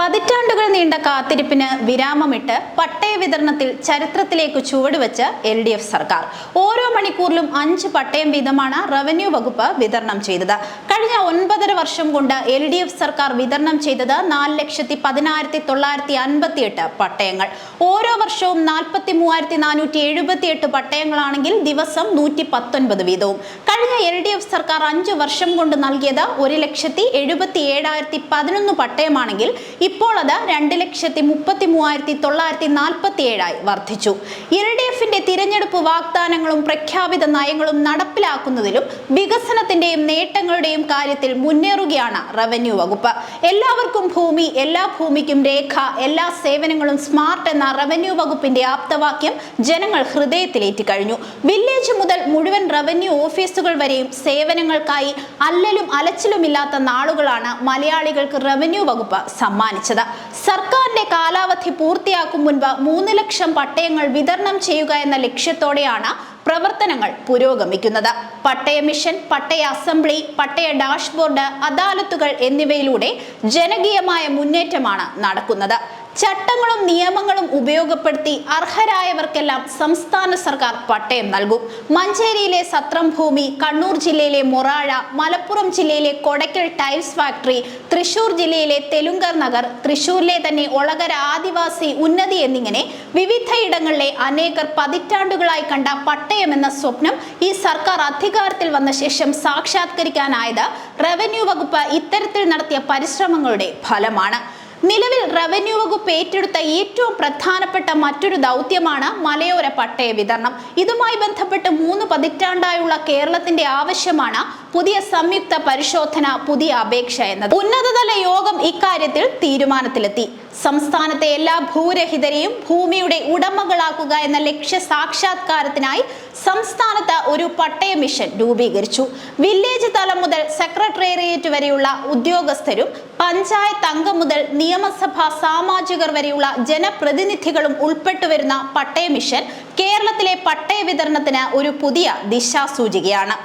പതിറ്റാണ്ടുകൾ നീണ്ട കാത്തിരിപ്പിന് വിരാമമിട്ട് പട്ടയ വിതരണത്തിൽ ചരിത്രത്തിലേക്ക് ചുവടുവെച്ച് എൽ ഡി എഫ് സർക്കാർ. ഓരോ മണിക്കൂറിലും അഞ്ച് പട്ടയം വീതമാണ് റവന്യൂ വകുപ്പ് വിതരണം ചെയ്തത്. കഴിഞ്ഞ ഒൻപതര വർഷം കൊണ്ട് എൽ ഡി എഫ് സർക്കാർ വിതരണം ചെയ്തത് നാല് ലക്ഷത്തി പതിനായിരത്തി തൊള്ളായിരത്തി അൻപത്തി എട്ട് പട്ടയങ്ങൾ. ഓരോ വർഷവും നാൽപ്പത്തി മൂവായിരത്തി നാനൂറ്റി എഴുപത്തിയെട്ട് പട്ടയങ്ങളാണെങ്കിൽ ദിവസം നൂറ്റി പത്തൊൻപത് വീതവും. കഴിഞ്ഞ എൽ ഡി എഫ് സർക്കാർ അഞ്ച് വർഷം കൊണ്ട് നൽകിയത് ഒരു ലക്ഷത്തി എഴുപത്തി ഏഴായിരത്തി പതിനൊന്ന് പട്ടയമാണെങ്കിൽ ഇപ്പോൾ അത് രണ്ട് ലക്ഷത്തി മുപ്പത്തി മൂവായിരത്തി തൊള്ളായിരത്തി നാൽപ്പത്തി ഏഴായി വർദ്ധിച്ചു എൽ ഡി എഫിന്റെ തിരഞ്ഞെടുപ്പ് വാഗ്ദാനങ്ങളും പ്രഖ്യാപിത നയങ്ങളും നടപ്പിലാക്കുന്നതിലും വികസനത്തിന്റെയും നേട്ടങ്ങളുടെയും കാര്യത്തിൽ മുന്നേറുകയാണ് റവന്യൂ വകുപ്പ്. എല്ലാവർക്കും ഭൂമി എല്ലാ ഭൂമിക്കും രേഖ എല്ലാ സേവനങ്ങളും സ്മാർട്ട് എന്ന റവന്യൂ വകുപ്പിന്റെ ആപ്തവാക്യം ജനങ്ങൾ ഹൃദയത്തിലേറ്റി കഴിഞ്ഞു. വില്ലേജ് മുതൽ മുഴുവൻ റവന്യൂ ഓഫീസുകൾ വരെയും സേവനങ്ങൾക്കായി അല്ലലും അലച്ചിലുമില്ലാത്ത നാളുകളാണ് മലയാളികൾക്ക് റവന്യൂ വകുപ്പ് സമ്മാനിച്ചത്. സർക്കാരിന്റെ കാലാവധി പൂർത്തിയാക്കും മുൻപ് മൂന്ന് ലക്ഷം പട്ടയങ്ങൾ വിതരണം ചെയ്യുക എന്ന ലക്ഷ്യത്തോടെയാണ് പ്രവർത്തനങ്ങൾ പുരോഗമിക്കുന്നത്. പട്ടയ മിഷൻ പട്ടയ അസംബ്ലി പട്ടയ ഡാഷ്ബോർഡ് അദാലത്തുകൾ എന്നിവയിലൂടെ ജനകീയമായ മുന്നേറ്റമാണ് നടക്കുന്നത്. ചട്ടങ്ങളും നിയമങ്ങളും ഉപയോഗപ്പെടുത്തി അർഹരായവർക്കെല്ലാം സംസ്ഥാന സർക്കാർ പട്ടയം നൽകും. മഞ്ചേരിയിലെ സത്രം ഭൂമി കണ്ണൂർ ജില്ലയിലെ മൊറാഴ മലപ്പുറം ജില്ലയിലെ കൊടക്കൽ ടൈൽസ് ഫാക്ടറി തൃശൂർ ജില്ലയിലെ തെലുങ്കർ നഗർ തൃശൂരിലെ തന്നെ ഒളകര ആദിവാസി ഉന്നതി എന്നിങ്ങനെ വിവിധയിടങ്ങളിലെ അനേകർ പതിറ്റാണ്ടുകളായി കണ്ട പട്ടയമെന്ന സ്വപ്നം ഈ സർക്കാർ അധികാരത്തിൽ വന്ന ശേഷം സാക്ഷാത്കരിക്കാനായത് റവന്യൂ വകുപ്പ് ഇത്തരത്തിൽ നടത്തിയ പരിശ്രമങ്ങളുടെ ഫലമാണ്. നിലവിൽ റവന്യൂ വകുപ്പ് ഏറ്റെടുത്ത ഏറ്റവും പ്രധാനപ്പെട്ട മറ്റൊരു ദൗത്യമാണ് മലയോര പട്ടയ വിതരണം. ഇതുമായി ബന്ധപ്പെട്ട് മൂന്ന് പതിറ്റാണ്ടായുള്ള കേരളത്തിന്റെ ആവശ്യമാണ് പുതിയ സംയുക്ത പരിശോധന പുതിയ അപേക്ഷ എന്നത്. ഉന്നതതല യോഗം ഇക്കാര്യത്തിൽ തീരുമാനത്തിലെത്തി. സംസ്ഥാനത്തെ എല്ലാ ഭൂരഹിതരെയും ഭൂമിയുടെ ഉടമകളാക്കുക എന്ന ലക്ഷ്യ സാക്ഷാത്കാരത്തിനായി സംസ്ഥാനത്ത് ഒരു പട്ടയ മിഷൻ രൂപീകരിച്ചു. വില്ലേജ് തലം മുതൽ സെക്രട്ടേറിയറ്റ് വരെയുള്ള ഉദ്യോഗസ്ഥരും പഞ്ചായത്ത് അംഗം മുതൽ നിയമസഭാ സാമാജികർ വരെയുള്ള ജനപ്രതിനിധികളും ഉൾപ്പെട്ടു വരുന്ന പട്ടയ മിഷൻ കേരളത്തിലെ പട്ടയ വിതരണത്തിന് ഒരു പുതിയ ദിശാസൂചികയാണ്.